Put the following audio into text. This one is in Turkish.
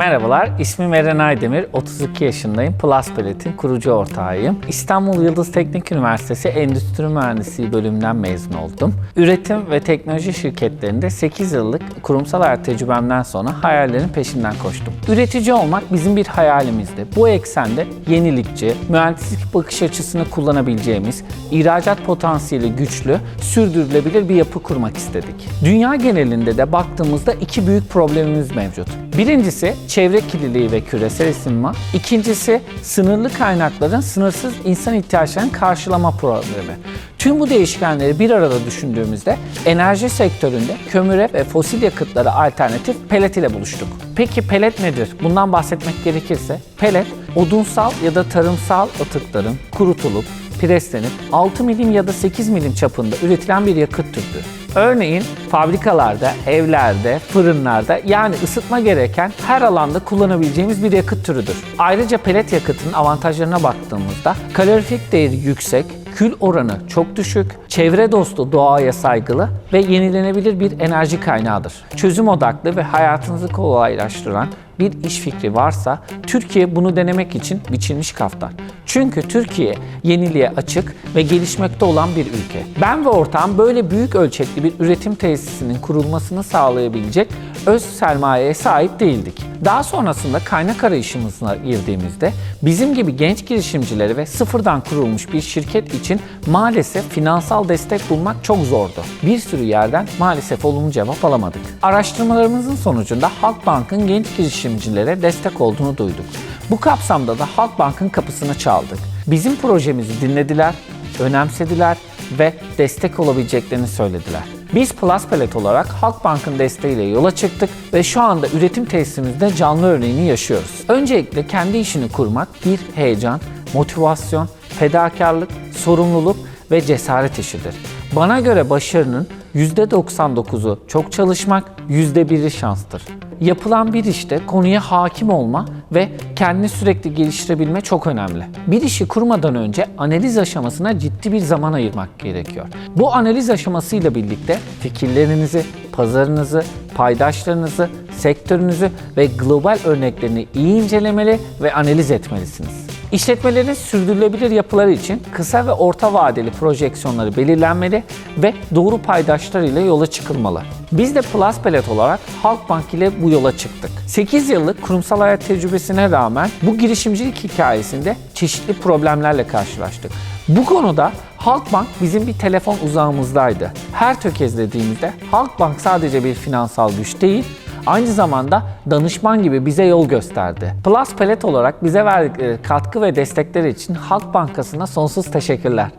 Merhabalar, ismim Eren Aydemir, 32 yaşındayım. Plus Pellet'in kurucu ortağıyım. İstanbul Yıldız Teknik Üniversitesi Endüstri Mühendisliği bölümünden mezun oldum. Üretim ve teknoloji şirketlerinde 8 yıllık kurumsal hayat tecrübemden sonra hayallerin peşinden koştum. Üretici olmak bizim bir hayalimizdi. Bu eksende yenilikçi, mühendislik bakış açısını kullanabileceğimiz, ihracat potansiyeli güçlü, sürdürülebilir bir yapı kurmak istedik. Dünya genelinde de baktığımızda iki büyük problemimiz mevcut. Birincisi çevre kirliliği ve küresel ısınma. İkincisi sınırlı kaynakların sınırsız insan ihtiyaçlarını karşılama problemi. Tüm bu değişkenleri bir arada düşündüğümüzde enerji sektöründe kömüre ve fosil yakıtlara alternatif pelet ile buluştuk. Peki pelet nedir? Bundan bahsetmek gerekirse pelet odunsal ya da tarımsal atıkların kurutulup preslenip 6 milim ya da 8 milim çapında üretilen bir yakıt türüdür. Örneğin fabrikalarda, evlerde, fırınlarda yani ısıtma gereken her alanda kullanabileceğimiz bir yakıt türüdür. Ayrıca pelet yakıtın avantajlarına baktığımızda kalorifik değeri yüksek, kül oranı çok düşük, çevre dostu doğaya saygılı ve yenilenebilir bir enerji kaynağıdır. Çözüm odaklı ve hayatınızı kolaylaştıran bir iş fikri varsa Türkiye bunu denemek için biçilmiş kaftan. Çünkü Türkiye yeniliğe açık ve gelişmekte olan bir ülke. Ben ve ortağım böyle büyük ölçekli bir üretim tesisinin kurulmasını sağlayabilecek öz sermayeye sahip değildik. Daha sonrasında kaynak arayışımızına girdiğimizde bizim gibi genç girişimcileri ve sıfırdan kurulmuş bir şirket için maalesef finansal destek bulmak çok zordu. Bir sürü yerden maalesef olumlu cevap alamadık. Araştırmalarımızın sonucunda Halkbank'ın genç girişimcilere destek olduğunu duyduk. Bu kapsamda da Halkbank'ın kapısını çaldık. Bizim projemizi dinlediler, önemsediler ve destek olabileceklerini söylediler. Biz Plus Pellet olarak Halkbank'ın desteğiyle yola çıktık ve şu anda üretim tesisimizde canlı örneğini yaşıyoruz. Öncelikle kendi işini kurmak bir heyecan, motivasyon, fedakarlık, sorumluluk ve cesaret işidir. Bana göre başarının %99'u çok çalışmak, %1'i şanstır. Yapılan bir işte konuya hakim olma ve kendini sürekli geliştirebilme çok önemli. Bir işi kurmadan önce analiz aşamasına ciddi bir zaman ayırmak gerekiyor. Bu analiz aşamasıyla birlikte fikirlerinizi, pazarınızı, paydaşlarınızı, sektörünüzü ve global örneklerini iyi incelemeli ve analiz etmelisiniz. İşletmelerin sürdürülebilir yapıları için kısa ve orta vadeli projeksiyonları belirlenmeli ve doğru paydaşlar ile yola çıkılmalı. Biz de Plus Pellet olarak Halkbank ile bu yola çıktık. 8 yıllık kurumsal hayat tecrübesine rağmen bu girişimcilik hikayesinde çeşitli problemlerle karşılaştık. Bu konuda Halkbank bizim bir telefon uzağımızdaydı. Her tökezlediğimizde Halkbank sadece bir finansal güç değil, aynı zamanda danışman gibi bize yol gösterdi. Plus Pellet olarak bize verdikleri katkı ve destekleri için Halk Bankası'na sonsuz teşekkürler.